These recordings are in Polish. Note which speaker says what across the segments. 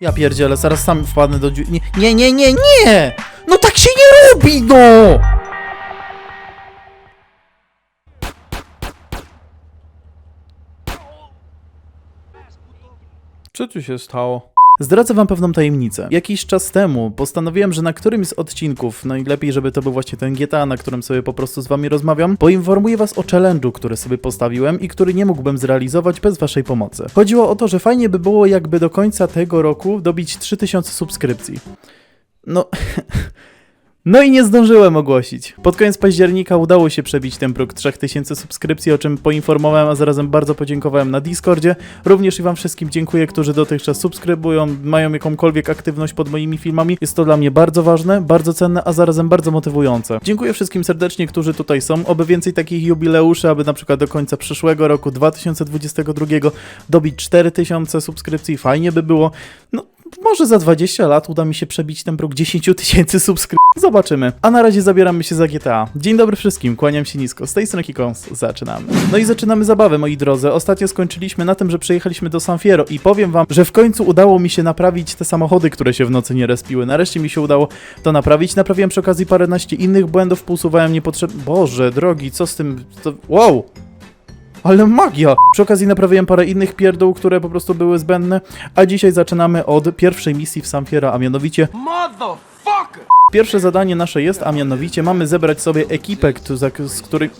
Speaker 1: Ja pierdzielę, zaraz sam wpadnę do dziu... Nie, nie, nie, nie, nie! No tak się nie robi, no! Co tu się stało? Zdradzę wam pewną tajemnicę. Jakiś czas temu postanowiłem, że na którymś z odcinków, najlepiej żeby to był właśnie ten GTA, na którym sobie po prostu z wami rozmawiam, poinformuję was o challenge'u, który sobie postawiłem i który nie mógłbym zrealizować bez waszej pomocy. Chodziło o to, że fajnie by było jakby do końca tego roku dobić 3000 subskrypcji. No... No i nie zdążyłem ogłosić. Pod koniec października udało się przebić ten próg 3000 subskrypcji, o czym poinformowałem, a zarazem bardzo podziękowałem na Discordzie. Również i wam wszystkim dziękuję, którzy dotychczas subskrybują, mają jakąkolwiek aktywność pod moimi filmami. Jest to dla mnie bardzo ważne, bardzo cenne, a zarazem bardzo motywujące. Dziękuję wszystkim serdecznie, którzy tutaj są. Oby więcej takich jubileuszy, aby na przykład do końca przyszłego roku 2022 dobić 4000 subskrypcji. Fajnie by było. No, może za 20 lat uda mi się przebić ten próg 10 tysięcy subskrypcji. Zobaczymy. A na razie zabieramy się za GTA. Dzień dobry wszystkim, kłaniam się nisko. Z tej strony Kikons, zaczynamy. No i zaczynamy zabawę, moi drodzy. Ostatnio skończyliśmy na tym, że przejechaliśmy do San Fierro i powiem wam, że w końcu udało mi się naprawić te samochody, które się w nocy nie respiły. Nareszcie mi się udało to naprawić. Naprawiłem przy okazji paręnaście innych błędów, pousuwałem niepotrzebne... Boże, drogi, co z tym... To... Wow! Ale magia! Przy okazji naprawiłem parę innych pierdół, które po prostu były zbędne, a dzisiaj zaczynamy od pierwszej misji w Samfiera, a mianowicie
Speaker 2: Motherfucker!
Speaker 1: Pierwsze zadanie nasze jest, a mianowicie mamy zebrać sobie ekipę, z której...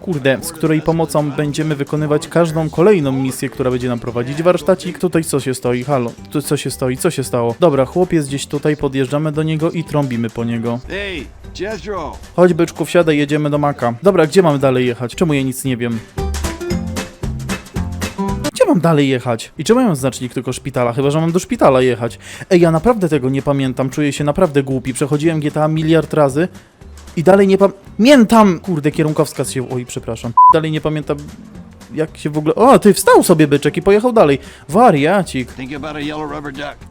Speaker 1: Kurde, z której pomocą będziemy wykonywać każdą kolejną misję, która będzie nam prowadzić warsztacik. Tutaj co się stoi? Halo, tu co się stoi? Co się stało? Dobra, chłopiec gdzieś tutaj, podjeżdżamy do niego i trąbimy po niego.
Speaker 2: Hey, Jethro!
Speaker 1: Chodź byczku, wsiadaj, jedziemy do Maka. Dobra, gdzie mamy dalej jechać? Czemu ja nic nie wiem? Mam dalej jechać? I ja mam znacznik tylko szpitala? Chyba, że mam do szpitala jechać. Ej, ja naprawdę tego nie pamiętam, czuję się naprawdę głupi. Przechodziłem GTA miliard razy i dalej nie pamiętam... Kurde, kierunkowska się... Oj, przepraszam. Dalej nie pamiętam... Jak się w ogóle... O, ty wstał sobie byczek i pojechał dalej. Wariacik.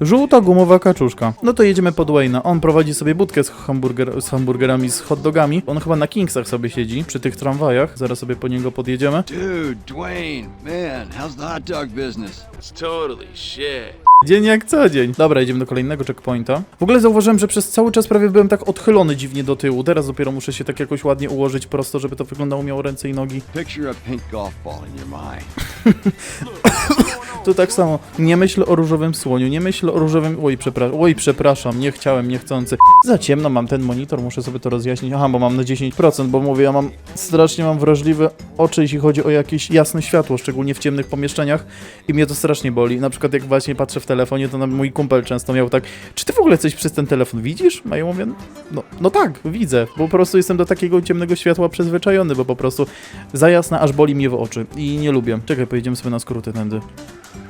Speaker 1: Żółta gumowa kaczuszka. No to jedziemy pod Wayne'a. On prowadzi sobie budkę z, hamburger, z hamburgerami, z hot dogami. On chyba na Kingsach sobie siedzi, przy tych tramwajach. Zaraz sobie po niego podjedziemy.
Speaker 2: Dude, Dwayne, man, how's the hot dog business?
Speaker 3: It's totally shit.
Speaker 1: Dzień jak co dzień. Dobra, jedziemy do kolejnego checkpointa. W ogóle zauważyłem, że przez cały czas prawie byłem tak odchylony dziwnie do tyłu. Teraz dopiero muszę się tak jakoś ładnie ułożyć prosto, żeby to wyglądało miało ręce i nogi.
Speaker 2: Picture a pink golf ball in your mind.
Speaker 1: Tu tak samo. Nie myśl o różowym słoniu, nie myśl o różowym... Oj, przepraszam, oj, przepraszam, nie chciałem, niechcący. Za ciemno mam ten monitor, muszę sobie to rozjaśnić. Aha, bo mam na 10%, bo mówię, ja mam strasznie mam wrażliwe oczy, jeśli chodzi o jakieś jasne światło, szczególnie w ciemnych pomieszczeniach i mnie to strasznie boli. Na przykład jak właśnie patrzę w telefonie, to mój kumpel często miał tak, czy ty w ogóle coś przez ten telefon widzisz? A ja mówię, no, no tak, widzę, bo po prostu jestem do takiego ciemnego światła przyzwyczajony, bo po prostu za jasne aż boli mnie w oczy i nie lubię. Czekaj, pojedziemy sobie na skróty tędy.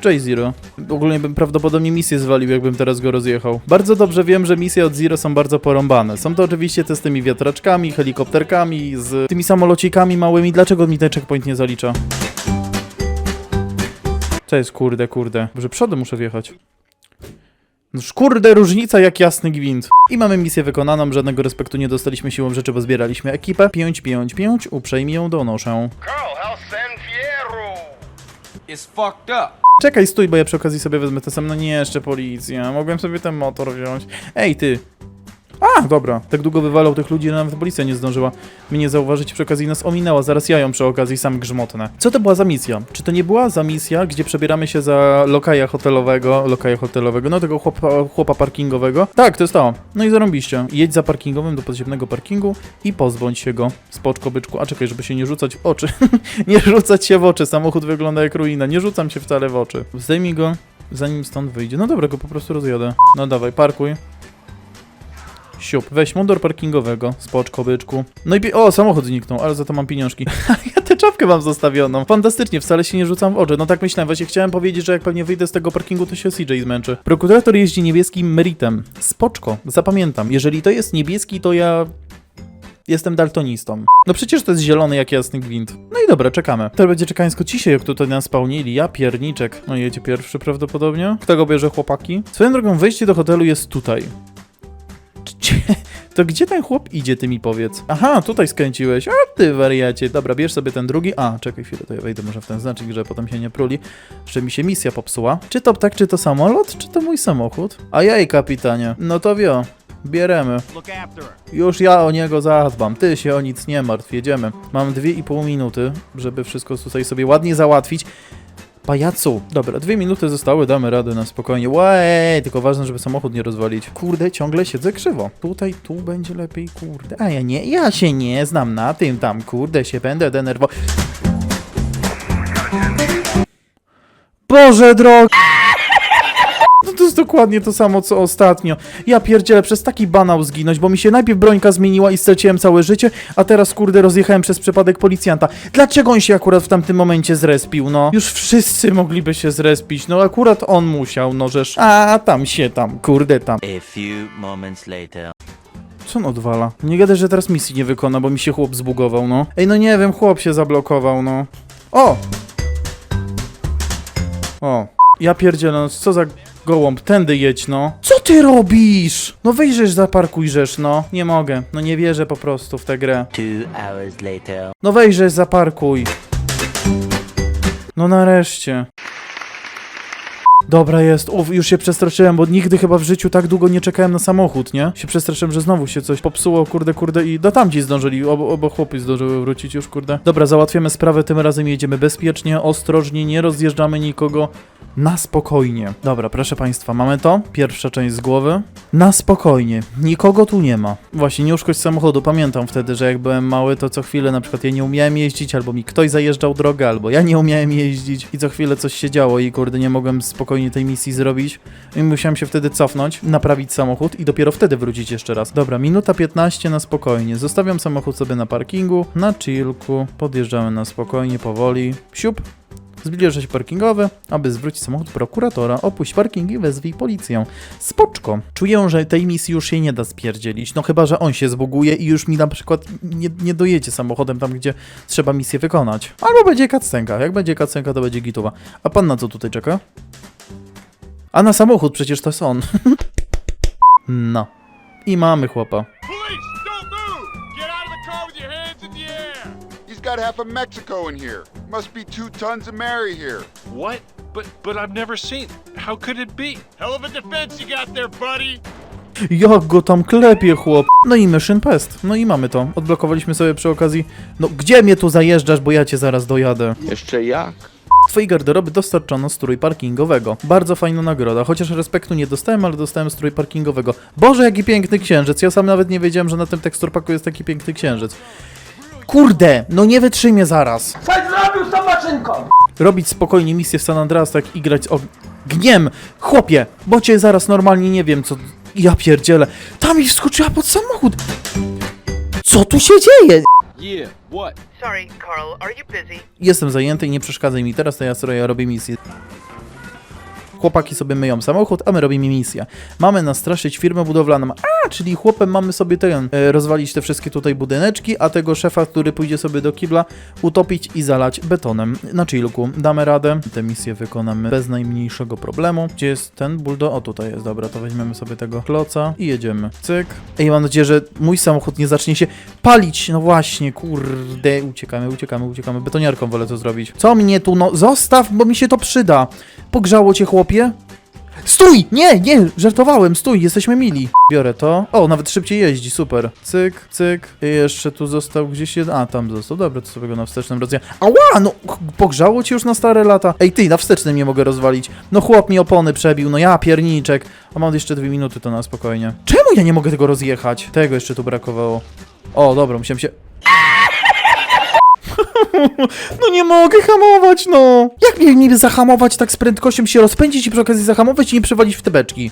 Speaker 1: Cześć Zero. Ogólnie bym prawdopodobnie misję zwalił, jakbym teraz go rozjechał. Bardzo dobrze wiem, że misje od Zero są bardzo porąbane. Są to oczywiście te z tymi wiatraczkami, helikopterkami, z tymi samolocikami małymi. Dlaczego mi ten checkpoint nie zalicza? Co jest kurde, kurde? Może przodem muszę wjechać. No kurde, różnica jak jasny gwint. I mamy misję wykonaną, żadnego respektu nie dostaliśmy siłą rzeczy, bo zbieraliśmy ekipę. 5, 5, 5, uprzejmie ją donoszę.
Speaker 3: Carl?
Speaker 2: It's fucked up.
Speaker 1: Czekaj, stój, bo ja przy okazji sobie wezmę to sam. No nie, jeszcze policja. Mogłem sobie ten motor wziąć. Ej, ty. A, dobra. Tak długo wywalał tych ludzi, że nawet policja nie zdążyła mnie zauważyć. Przy okazji nas ominęła. Zaraz ja ją przy okazji sam grzmotnę. Co to była za misja? Czy to nie była za misja, gdzie przebieramy się za lokaja hotelowego, lokaja hotelowego, no tego chłopa, chłopa parkingowego? Tak, to jest to. No i zarąbiście. Jedź za parkingowym do podziemnego parkingu i pozbądź się go. Spoczko, byczku. A czekaj, żeby się nie rzucać w oczy. nie rzucać się w oczy. Samochód wygląda jak ruina. Nie rzucam się wcale w oczy. Zdejmij go, zanim stąd wyjdzie. No dobra, go po prostu rozjadę. No dawaj, parkuj. Siup, weź mundur parkingowego, spoczko, byczku. No i o, samochód zniknął, ale za to mam pieniążki. ja tę czapkę mam zostawioną. Fantastycznie, wcale się nie rzucam w oczy. No tak myślałem, właśnie chciałem powiedzieć, że jak pewnie wyjdę z tego parkingu, to się CJ zmęczy. Prokurator jeździ niebieskim Meritem. Spoczko, zapamiętam. Jeżeli to jest niebieski, to ja Jestem daltonistą. No przecież to jest zielony jak jasny gwint. No i dobra, czekamy. To będzie czekańsko ciszej, jak tutaj nas spełnili. Ja pierniczek. No jedzie pierwszy prawdopodobnie. Kto go bierze, chłopaki? Swoją drogą, wejście do hotelu jest tutaj. To gdzie ten chłop idzie, ty mi powiedz? Aha, tutaj skręciłeś. A ty wariacie. Dobra, bierz sobie ten drugi. A, czekaj chwilę, to ja wejdę może w ten znacznik, że potem się nie pruli. Że mi się misja popsuła. Czy to ptak, czy to samolot, czy to mój samochód? A jej, kapitanie. No to wio. Bieremy. Już ja o niego zadbam. Ty się o nic nie martw. Jedziemy. Mam dwie i pół minuty, żeby wszystko tutaj sobie ładnie załatwić. Pajacu. Dobra, dwie minuty zostały, damy radę na spokojnie. Łej, tylko ważne, żeby samochód nie rozwalić. Kurde, ciągle siedzę krzywo. Tutaj, tu będzie lepiej, kurde. A ja nie, ja się nie znam na tym tam, kurde, się będę denerwował. Boże drogi! Jest dokładnie to samo, co ostatnio. Ja pierdzielę, przez taki banał zginąć, bo mi się najpierw brońka zmieniła i straciłem całe życie, a teraz, kurde, rozjechałem przez przypadek policjanta. Dlaczego on się akurat w tamtym momencie zrespił, no? Już wszyscy mogliby się zrespić, no akurat on musiał, no żeż... A, tam się tam, kurde, tam.
Speaker 4: A few moments later.
Speaker 1: Co on odwala? Nie gadaj, że teraz misji nie wykona, bo mi się chłop zbugował, no. Ej, no nie wiem, chłop się zablokował, no. O! O. Ja pierdzielę, no co za gołąb, tędy jedź, no. Co ty robisz? No wyjrzysz, zaparkujrzesz, no. Nie mogę, no nie wierzę po prostu w tę grę.
Speaker 4: Two hours later.
Speaker 1: No wejrzysz, zaparkuj. No nareszcie. Dobra jest, uf, już się przestraszyłem, bo nigdy chyba w życiu tak długo nie czekałem na samochód, nie? Się przestraszyłem, że znowu się coś popsuło, kurde, kurde i do tamci zdążyli, obo, obo chłopi zdążyły wrócić już, kurde. Dobra, załatwiamy sprawę, tym razem jedziemy bezpiecznie, ostrożnie, nie rozjeżdżamy nikogo, na spokojnie. Dobra, proszę państwa, mamy to? Pierwsza część z głowy. Na spokojnie, nikogo tu nie ma. Właśnie, nie uszkodź samochodu, pamiętam wtedy, że jak byłem mały, to co chwilę na przykład ja nie umiałem jeździć, albo mi ktoś zajeżdżał drogę, albo ja nie umiałem jeździć i co chwilę coś się działo i kurde, nie mogłem spokojnie tej misji zrobić. I musiałem się wtedy cofnąć, naprawić samochód i dopiero wtedy wrócić jeszcze raz. Dobra, minuta 15 na spokojnie. Zostawiam samochód sobie na parkingu, na chillku, podjeżdżamy na spokojnie, powoli. Siup, Zbliża się parkingowy, aby zwrócić samochód prokuratora, opuść parking i wezwij policję. Spoczko. Czuję, że tej misji już się nie da spierdzielić, no chyba, że on się zbuguje i już mi na przykład nie, nie dojedzie samochodem tam, gdzie trzeba misję wykonać. Albo będzie kaccenka. Jak będzie kaccenka, to będzie gituwa. A pan na co tutaj czeka? A na samochód przecież to jest on. no. I mamy chłopa.
Speaker 5: Got half of Mexico in here. Must be two tons of Mary here.
Speaker 6: What? But but I've never seen. How could it be?
Speaker 3: Hell of a defense you got there, buddy!
Speaker 1: Jak go tam klepie, chłop. No i Mission Pest. No i mamy to. Odblokowaliśmy sobie przy okazji. No, gdzie mnie tu zajeżdżasz, bo ja cię zaraz dojadę.
Speaker 7: Jeszcze jak?
Speaker 1: Twojej garderoby dostarczono strój parkingowego. Bardzo fajna nagroda, chociaż respektu nie dostałem, ale dostałem strój parkingowego. Boże, jaki piękny księżyc. Ja sam nawet nie wiedziałem, że na tym teksturpaku jest taki piękny księżyc. Kurde, no nie wytrzymie zaraz. Co zrobił z tą maszynką? Robić spokojnie misję w San Andreas, tak i grać z ogniem. Chłopie, bo cię zaraz normalnie nie wiem, co... Ja pierdzielę. Tam mi wskoczyła pod samochód. Co tu się dzieje?
Speaker 7: Yeah, what?
Speaker 8: Sorry, Carl, are you busy?
Speaker 1: Jestem zajęty i nie przeszkadzaj mi teraz, to ja robię misję. Chłopaki sobie myją samochód, a my robimy misję. Mamy nastraszyć firmę budowlaną. A, czyli chłopem mamy sobie ten, e, rozwalić te wszystkie tutaj budyneczki, a tego szefa, który pójdzie sobie do kibla, utopić i zalać betonem na chillku. Damy radę. Tę misję wykonamy bez najmniejszego problemu. Gdzie jest ten buldo? O, tutaj jest, dobra, to weźmiemy sobie tego kloca i jedziemy. Cyk. Ej, mam nadzieję, że mój samochód nie zacznie się palić. No właśnie, kurde. Uciekamy, uciekamy, uciekamy. Betoniarką wolę to zrobić. Co mnie tu, no, zostaw, bo mi się to przyda. Pogrzało cię, chłopie? Stój! Nie, nie, żartowałem, stój, jesteśmy mili. Biorę to. O, nawet szybciej jeździ, super. Cyk, cyk. I jeszcze tu został gdzieś jeden. A, tam został. Dobra, to sobie go na wstecznym rozjadę. Ała, no, pogrzało ci już na stare lata. Ej, ty, na wstecznym nie mogę rozwalić. No chłop mi opony przebił, no ja pierniczek. A mam jeszcze dwie minuty, to na spokojnie. Czemu ja nie mogę tego rozjechać? Tego jeszcze tu brakowało. O, dobra, musiałem się... No nie mogę hamować, no! Jak mnie niby zahamować tak z prędkością się rozpędzić i przy okazji zahamować i nie przewalić w te beczki?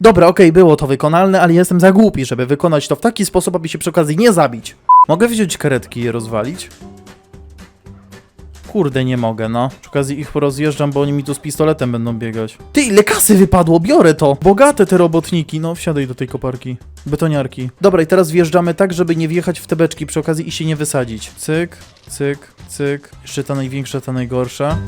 Speaker 1: Dobra, okej, było to wykonalne, ale jestem za głupi, żeby wykonać to w taki sposób, aby się przy okazji nie zabić. Mogę wziąć karetki i je rozwalić? Kurde, nie mogę, no. Przy okazji ich porozjeżdżam, bo oni mi tu z pistoletem będą biegać. Ty, ile kasy wypadło? Biorę to! Bogate te robotniki. No, wsiadaj do tej koparki. Betoniarki. Dobra, i teraz wjeżdżamy tak, żeby nie wjechać w te beczki przy okazji i się nie wysadzić. Cyk, cyk, cyk. Jeszcze ta największa, ta najgorsza.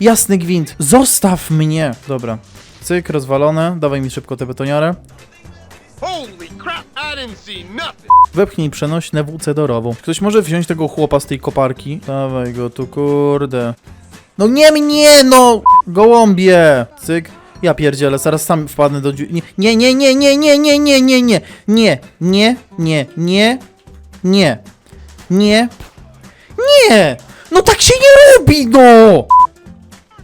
Speaker 1: Jasny gwint, zostaw mnie! Dobra, Cyk, rozwalone. Dawaj mi szybko tę betoniarę. Wepchnij przenośne WC dorową. Ktoś może wziąć tego chłopa z tej koparki? Dawaj go tu, kurde. No nie mnie, no! Gołąbie! Cyk. Ja pierdzielę, zaraz sam wpadnę do dziu... Nie, nie, nie, nie, nie, nie, nie, nie, nie, nie, nie, nie, nie, nie, nie, nie! No tak się nie robi, no!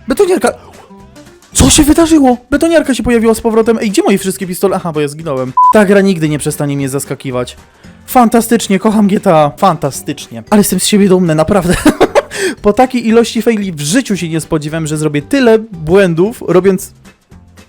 Speaker 1: Betoniarka... Co się wydarzyło? Betoniarka się pojawiła z powrotem. Ej, gdzie moje wszystkie pistole? Aha, bo ja zginąłem. Ta gra nigdy nie przestanie mnie zaskakiwać. Fantastycznie, kocham GTA. Fantastycznie. Ale jestem z siebie dumny, naprawdę. po takiej ilości faili w życiu się nie spodziewałem, że zrobię tyle błędów, robiąc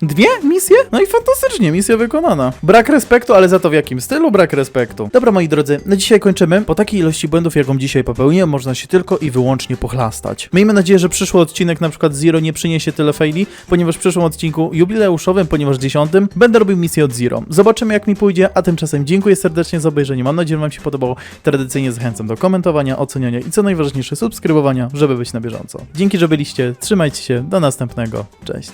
Speaker 1: Dwie misje? No i fantastycznie, misja wykonana. Brak respektu, ale za to w jakim stylu brak respektu. Dobra, moi drodzy, na dzisiaj kończymy. Po takiej ilości błędów, jaką dzisiaj popełniłem, można się tylko i wyłącznie pochlastać. Miejmy nadzieję, że przyszły odcinek, na przykład Zero, nie przyniesie tyle faili, ponieważ w przyszłym odcinku jubileuszowym, ponieważ dziesiątym, będę robił misję od Zero. Zobaczymy, jak mi pójdzie, a tymczasem dziękuję serdecznie za obejrzenie. Mam nadzieję, że Wam się podobało. Tradycyjnie zachęcam do komentowania, oceniania i co najważniejsze, subskrybowania, żeby być na bieżąco. Dzięki, że byliście, trzymajcie się, do następnego. Cześć.